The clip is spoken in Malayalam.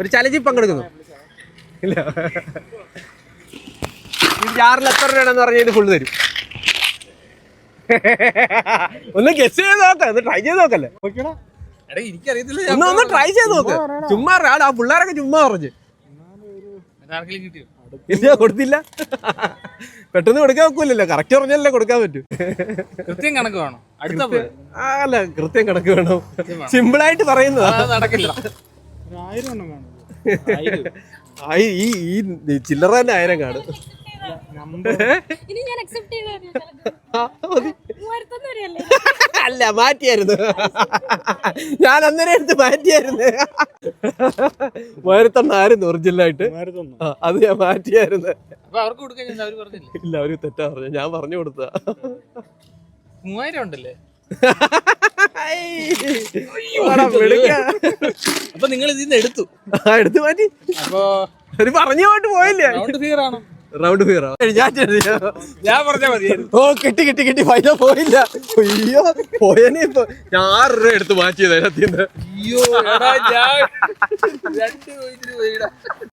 ഒരു ചലഞ്ചിൽ പങ്കെടുക്കുന്നു. ഇല്ല. ഈ ജാറിൽ എത്ര രൂപയാണെന്ന് പറഞ്ഞാൽ ഇത് ഫുള്ള് തരും. ഒന്ന് ഗസ് ചെയ്ത് നോക്കാം ഒന്ന് ട്രൈ ചെയ്ത് നോക്കല്ലേ എടാ എനിക്കറിയത്തില്ല ഒന്ന് ഒന്ന് ട്രൈ ചെയ്ത് നോക്ക്. ചുമ്മാ. ആ പിള്ളേരൊക്കെ ചുമ്മാ പറഞ്ഞു. ഇല്ല കൊടുത്തില്ല. പെട്ടെന്ന് കൊടുക്കാൻ ഒക്കില്ലല്ലോ. കറക്റ്റ് പറഞ്ഞല്ലേ കൊടുക്കാൻ പറ്റൂ. കൃത്യം കണക്ക് വേണം? അടുത്ത അല്ല കൃത്യം കണക്ക് വേണം. സിമ്പിളായിട്ട് പറയുന്നതാ. അത് നടക്കില്ല. ആയിരം എണ്ണം കാണും ആ, ഈ ഈ- ഈ ചില്ലറ തന്നെ ആയിരം കാണും ഇനി ഞാൻ അക്സെപ്റ്റ് അല്ല മാറ്റിയായിരുന്നു. ഞാൻ അന്നേരം എടുത്ത് മാറ്റിയായിരുന്നു. മൂവായിരത്തെണ്ണായിരുന്നു ഒറിജിനലായിട്ട് അത് ഞാൻ മാറ്റിയായിരുന്നു. ഇല്ല അവർ തെറ്റാ പറഞ്ഞു ഞാൻ പറഞ്ഞു കൊടുത്ത മൂവായിരം ഉണ്ടല്ലേ? അപ്പൊ നിങ്ങൾ ഇതിന്ന് എടുത്തു. എടുത്ത് മാറ്റി. അപ്പൊ ഒരു പറഞ്ഞു പോയിട്ട് പോയില്ലേ? റൗണ്ട് ഫിയർ ആണോ? റൗണ്ട് ഫിയർ ഞാൻ ഞാൻ പറഞ്ഞാ മതി. ഓ കിട്ടി കിട്ടി കിട്ടി. പൈസ പോയില്ല. അയ്യോ പോയനെ ഇപ്പൊ. ഞാൻ ആറ് രൂപ എടുത്ത് മാറ്റിയത് അതിനകത്ത് അയ്യോ ഞാൻ